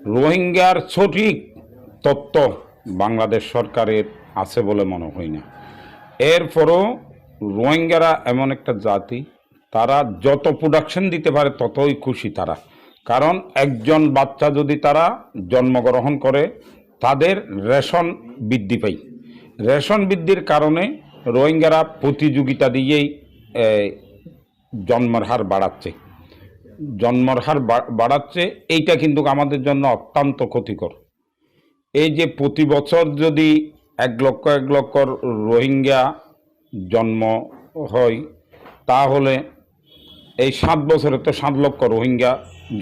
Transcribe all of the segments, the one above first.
রোহিঙ্গার সঠিক তত্ত্ব বাংলাদেশ সরকারের আছে বলে মনে হয় না। এরপরও রোহিঙ্গারা এমন একটা জাতি, তারা যত প্রোডাকশন দিতে পারে ততই খুশি তারা। কারণ একজন বাচ্চা যদি তারা জন্মগ্রহণ করে, তাদের রেশন বৃদ্ধি পায়। রেশন বৃদ্ধির কারণে রোহিঙ্গারা প্রতিযোগিতা দিয়েই জন্মের হার বাড়াচ্ছে। জন্মর হার বাড়াচ্ছে, এইটা কিন্তু আমাদের জন্য অত্যন্ত ক্ষতিকর। এই যে প্রতি বছর যদি এক লক্ষ এক লক্ষ রোহিঙ্গা জন্ম হয়, তাহলে এই সাত বছরে তো সাত লক্ষ রোহিঙ্গা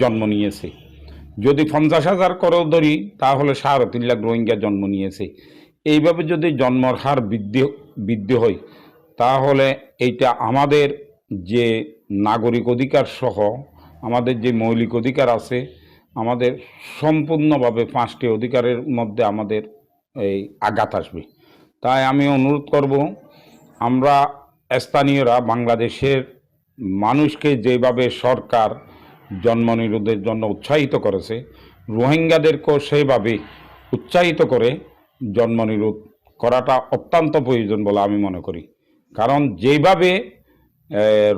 জন্ম নিয়েছে। যদি পঞ্চাশ হাজার করেও ধরি, তাহলে সাড়ে তিন লাখ রোহিঙ্গা জন্ম নিয়েছে। এইভাবে যদি জন্মর হার বৃদ্ধি বৃদ্ধি হয়, তাহলে এইটা আমাদের যে নাগরিক অধিকার সহ আমাদের যে মৌলিক অধিকার আছে, আমাদের সম্পূর্ণভাবে পাঁচটি অধিকারের মধ্যে আমাদের এই আঘাত আসবে। তাই আমি অনুরোধ করব, আমরা স্থানীয়রা, বাংলাদেশের মানুষকে যেভাবে সরকার জন্ম নিরোধের জন্য উৎসাহিত করেছে, রোহিঙ্গাদেরকেও সেইভাবে উৎসাহিত করে জন্ম নিরোধ করাটা অত্যন্ত প্রয়োজন বলে আমি মনে করি। কারণ যেভাবে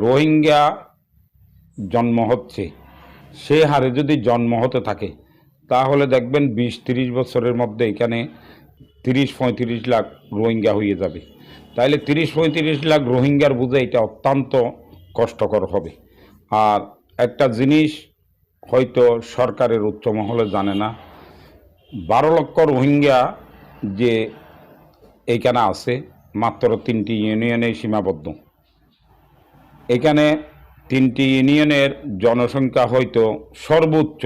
রোহিঙ্গা জন্ম হচ্ছে। সে হারে যদি জন্ম হতে থাকে, তাহলে দেখবেন বিশ তিরিশ বছরের মধ্যে এখানে তিরিশ পঁয়ত্রিশ লাখ রোহিঙ্গা হয়ে যাবে। তাইলে তিরিশ পঁয়ত্রিশ লাখ রোহিঙ্গার বুঝে এটা অত্যন্ত কষ্টকর হবে। আর একটা জিনিস হয়তো সরকারের উচ্চ মহলে জানে না, বারো লক্ষ রোহিঙ্গা যে এইখানে আছে, মাত্র তিনটি ইউনিয়নে সীমাবদ্ধ। এখানে তিনটি ইউনিয়নের জনসংখ্যা হয়তো সর্বোচ্চ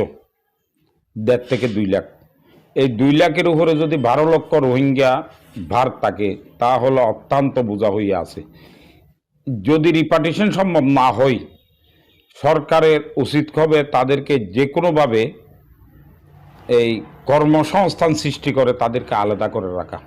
দেড় থেকে দুই লাখ। এই দুই লাখের উপরে যদি বারো লক্ষ রোহিঙ্গা ভার থাকে, তাহলে অত্যন্ত বোঝা হইয়া আছে। যদি রিপার্টিশন সম্ভব না হয়, সরকারের উচিত হবে তাদেরকে যে কোনোভাবে এই কর্মসংস্থান সৃষ্টি করে তাদেরকে আলাদা করে রাখা।